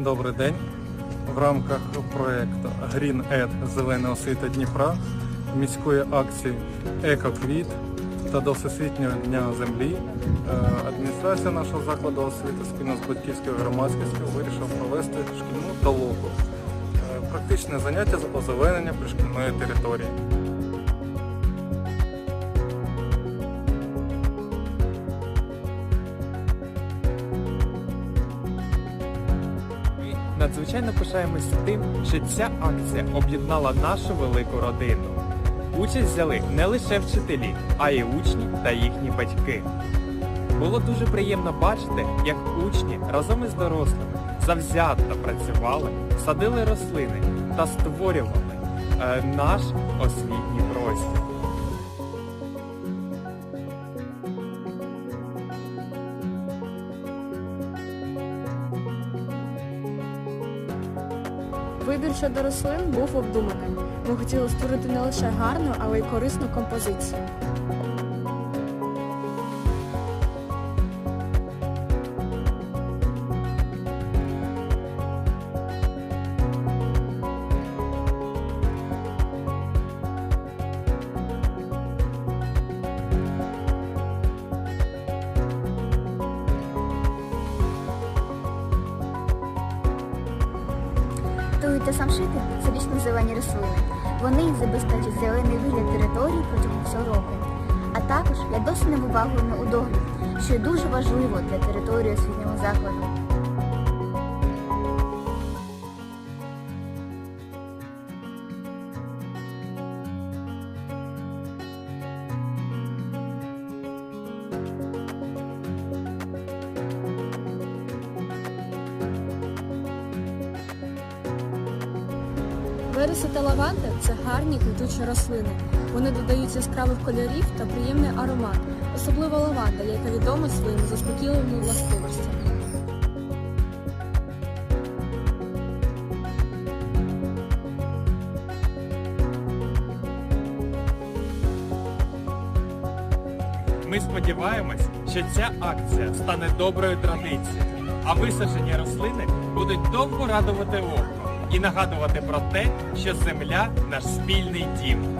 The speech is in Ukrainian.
Добрий день. В рамках проєкту Green Ed Зелена освіта Дніпра міської акції Екоквіт та до Всесвітнього дня землі е, адміністрація нашого закладу освіти спільно з батьківською громадськістю вирішила провести шкільну толоку. Е, Практичне заняття з озеленення пришкільної території. Надзвичайно пишаємося тим, що ця акція об'єднала нашу велику родину. Участь взяли не лише вчителі, а й учні та їхні батьки. Було дуже приємно бачити, як учні разом із дорослими завзято працювали, садили рослини та створювали е, наш освітній простір. Вибір щодо рослин був обдуманим. Ми хотіли створити не лише гарну, але й корисну композицію. Туї та самшити це вічно зелені рослини. Вони забезпечать зелений вигляд території протягом всього року. А також я досі не вибагую на догляд, що дуже важливо для території освітнього закладу. Вереси та лаванда це гарні квітучі рослини. Вони додають яскравих кольорів та приємний аромат, особливо лаванда, яка відома своїми заспокійливими властивостями. Ми сподіваємось, що ця акція стане доброю традицією, а висаджені рослини будуть довго радувати око і нагадувати про те, що земля наш спільний дім.